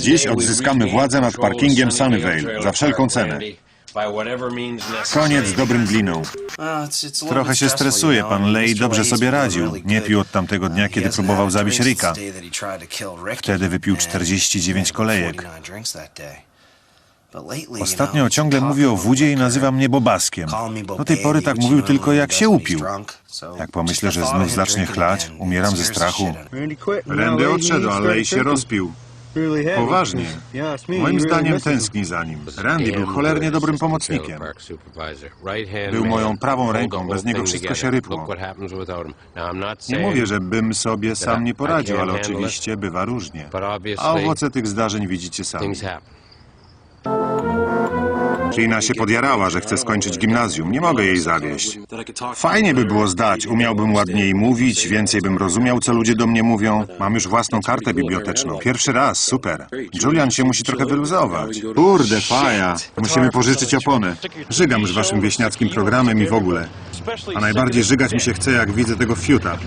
Dziś odzyskamy władzę nad parkingiem Sunnyvale za wszelką cenę. Koniec z dobrym gliną. Trochę się stresuje. Pan Lay dobrze sobie radził. Nie pił od tamtego dnia, kiedy próbował zabić Ricka. Wtedy wypił 49 kolejek. Ostatnio ciągle mówi o wódzie i nazywa mnie Bobaskiem. Do tej pory tak mówił tylko jak się upił. Jak pomyślę, że znów zacznie chlać, umieram ze strachu. Randy odszedł, ale Lay się rozpił. Poważnie. Moim zdaniem tęskni za nim. Randy był cholernie dobrym pomocnikiem. Był moją prawą ręką, bez niego wszystko się rypło. Nie mówię, że bym sobie sam nie poradził, ale oczywiście bywa różnie. A owoce tych zdarzeń widzicie sami. Trina się podjarała, że chce skończyć gimnazjum. Nie mogę jej zawieść. Fajnie by było zdać, umiałbym ładniej mówić, więcej bym rozumiał, co ludzie do mnie mówią. Mam już własną kartę biblioteczną. Pierwszy raz, super. Julian się musi trochę wyluzować. Kurde, faja. Musimy pożyczyć oponę. Żygam z waszym wieśniackim programem i w ogóle. A najbardziej żygać mi się chce, jak widzę tego fiuta.